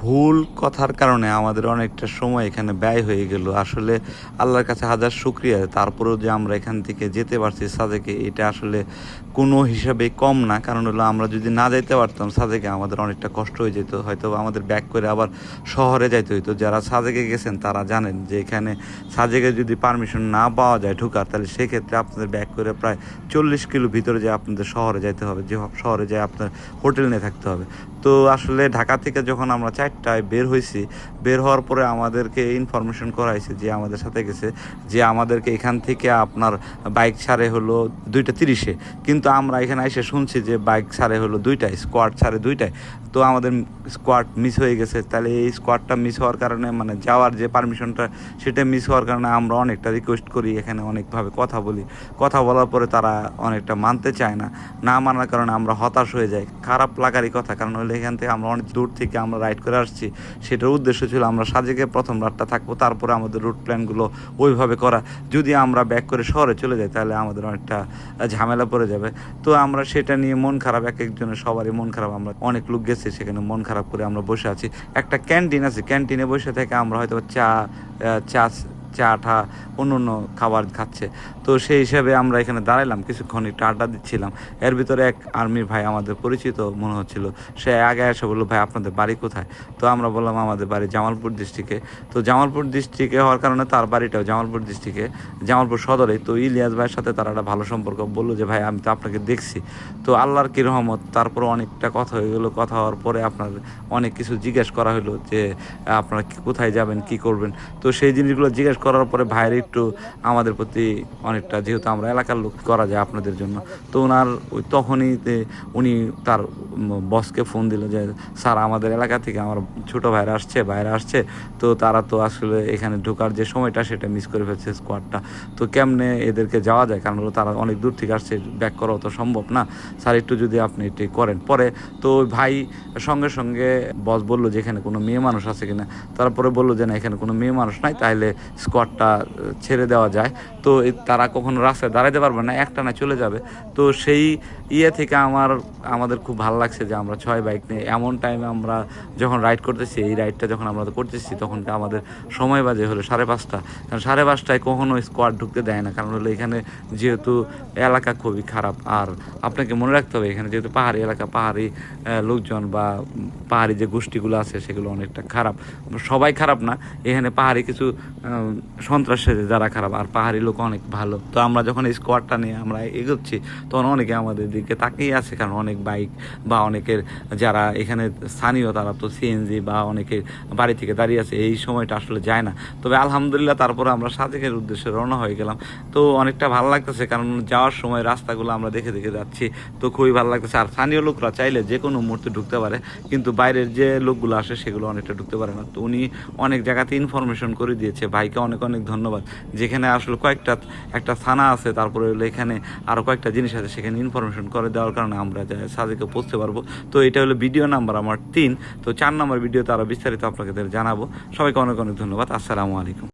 ভুল কথার কারণে আমাদের অনেকটা সময় এখানে ব্যয় হয়ে গেল। আসলে আল্লাহর কাছে হাজার শুক্রিয়া। তারপরেও যে আমরা এখান থেকে যেতে পারছি সাদেকে, এটা আসলে কোনো হিসাবে কম না। কারণ হলো আমরা যদি না যেতে পারতাম সাদেকে, আমাদের অনেকটা কষ্ট হয়ে যেত। হয়তো আমাদের ব্যাক করে আবার শহরে যাইতে হইতো। যারা সাজেকে গেছেন, তারা জানেন যে এখানে সাজেকে যদি পারমিশন না পাওয়া যায় ঢুকার, তাহলে সেক্ষেত্রে আপনাদের ব্যাক করে প্রায় চল্লিশ কিলো ভিতরে যে আপনাদের শহরে যাইতে হবে। যে শহরে যায় আপনার হোটেল নিয়ে থাকতে হবে। তো আসলে ঢাকা থেকে যখন আমরা চারটায় বের হয়েছি। বের হওয়ার পরে আমাদেরকে ইনফরমেশন করাইছে যে আমাদের সাথে গেছে, যে আমাদেরকে এখান থেকে আপনার বাইক ছাড়ে হলো দুইটা তিরিশে। কিন্তু আমরা এখানে এসে শুনছি যে বাইক ছাড়ে হলো দুইটায় স্কোয়াড ছাড়ে দুইটায়। তো আমাদের স্কোয়াড মিস হয়ে গেছে। তাহলে এই স্কোয়াডটা মিস হওয়ার কারণে মানে যাওয়ার যে পারমিশনটা সেটা মিস হওয়ার কারণে আমরা অনেকটা রিকোয়েস্ট করি এখানে অনেকভাবে কথা বলি। কথা বলার পরে তারা অনেকটা মানতে চায় না। না মানার কারণে আমরা হতাশ হয়ে যাই। খারাপ লাগারই কথা, কারণ হলে এখান থেকে আমরা অনেক দূর থেকে আমরা রাইড করে আসছি। সেটার উদ্দেশ্য ছিল আমরা সাজেকে প্রথম রাতটা থাকব, তারপরে আমাদের রুট প্ল্যানগুলো ওইভাবে করা। যদি আমরা ব্যাক করে শহরে চলে যাই, তাহলে আমাদের অনেকটা ঝামেলা পড়ে যাবে। তো আমরা সেটা নিয়ে মন খারাপ, এক একজনের সবারই মন খারাপ। আমরা অনেক লোক গেছি, সেখানে মন খারাপ করে আমরা বসে আছি। একটা ক্যান্টিন আছে ক্যান্টিনে বসে থেকে আমরা হয়তো চা চা চা টা অন্য অন্য খাবার খাচ্ছে। তো সেই হিসাবে আমরা এখানে দাঁড়াইলাম, কিছুক্ষণ একটু আড্ডা দিচ্ছিলাম। এর ভিতরে এক আর্মির ভাই আমাদের পরিচিত মনে হচ্ছিল। সে আগে এসে বলল, ভাই, আপনাদের বাড়ি কোথায়? তো আমরা বললাম, আমাদের বাড়ি জামালপুর ডিস্ট্রিক্টে তো জামালপুর ডিস্ট্রিক্টে হওয়ার কারণে তার বাড়িটাও জামালপুর ডিস্ট্রিক্টে জামালপুর সদরে। তো ইলিয়াস ভাইয়ের সাথে তার একটা ভালো সম্পর্ক। বলল যে, ভাই, আমি তো আপনাকে দেখছি। তো আল্লাহর কি রহমত তারপর অনেকটা কথা হয়ে গেলো। কথা হওয়ার পরে আপনার অনেক কিছু জিজ্ঞেস করা হলো যে, আপনারা কোথায় যাবেন, কি করবেন? তো সেই জিনিসগুলো জিজ্ঞেস করার পরে ভাইয়ের একটু আমাদের প্রতি অনেকটা, যেহেতু আমরা এলাকার লোক, করা যায় আপনাদের জন্য। তো ওনার ওই তখনই উনি তার বসকে ফোন দিল যে, স্যার, আমাদের এলাকা থেকে আমার ছোট ভাইরা আসছে ভাইরা আসছে। তো তারা তো আসলে এখানে ঢোকার যে সময়টা, সেটা মিস করে ফেলছে স্কোয়াডটা তো কেমনে এদেরকে যাওয়া যায়? কারণ তারা অনেক দূর থেকে আসছে ব্যাক করাও তো সম্ভব না। স্যার, একটু যদি আপনি এটি করেন। পরে তো ভাই সঙ্গে সঙ্গে বস বলল যে, এখানে কোনো মেয়ে মানুষ আছে কিনা? তারপরে বলল যে, না, এখানে কোনো মেয়ে মানুষ নাই তাহলে স্কোয়াডটা ছেড়ে দেওয়া যায়। তো তারা কখনো রাস্তায় দাঁড়াতে পারবে না, একটা না চলে যাবে। তো সেই ইয়ে থেকে আমার, আমাদের খুব ভালো লাগছে যে আমরা ছয় বাইক নিয়ে এমন টাইমে আমরা যখন রাইড করতেছি, এই রাইডটা যখন আমরা করতেছি, তখন আমাদের সময় বাজে হলো সাড়ে পাঁচটা। কারণ সাড়ে পাঁচটায় কখনো স্কোয়াড ঢুকতে দেয় না, কারণ হলো এখানে যেহেতু এলাকা খুবই খারাপ। আর আপনাকে মনে রাখতে হবে, এখানে যেহেতু পাহাড়ি এলাকা, পাহাড়ি লোকজন বা পাহাড়ি যে গোষ্ঠীগুলো আছে, সেগুলো অনেকটা খারাপ। সবাই খারাপ না, এখানে পাহাড়ি কিছু সন্ত্রাসী যারা খারাপ, আর পাহাড়ি লোক অনেক ভালো। তো আমরা যখন স্কোয়াডটা নিয়ে আমরা এগোচ্ছি, তখন অনেকে আমাদের দিকে তাকিয়ে আছে, কারণ অনেক বাইক বা অনেকের যারা এখানে স্থানীয়, তারা তো সিএনজি বা অনেকে বাড়ি থেকে দাঁড়িয়ে আছে, এই সময়টা আসলে যায় না। তবে আলহামদুলিল্লাহ, তারপরে আমরা সাজেকের উদ্দেশ্যে রওনা হয়ে গেলাম। তো অনেকটা ভালো লাগতেছে, কারণ যাওয়ার সময় রাস্তাগুলো আমরা দেখে দেখে যাচ্ছি, তো খুবই ভালো লাগতেছে। আর স্থানীয় লোকরা চাইলে যে কোনো মুহূর্তে ঢুকতে পারে, কিন্তু বাইরের যে লোকগুলো আসে, সেগুলো অনেকটা ঢুকতে পারে না। তো উনি অনেক জায়গাতে ইনফরমেশন করে দিয়েছে ভাইকে অনেক অনেক ধন্যবাদ। যেখানে আসলে কয়েকটা, একটা থানা আছে, তারপরে এখানে আরও কয়েকটা জিনিস আছে, সেখানে ইনফরমেশন করে দেওয়ার কারণে আমরা সাজেকে পৌঁছতে পারব। তো এটা হলো ভিডিও নাম্বার আমার তিন। তো চার নম্বর ভিডিওতে আরও বিস্তারিত আপনাদের জানাব। সবাইকে অনেক অনেক ধন্যবাদ। আসসালামু আলাইকুম।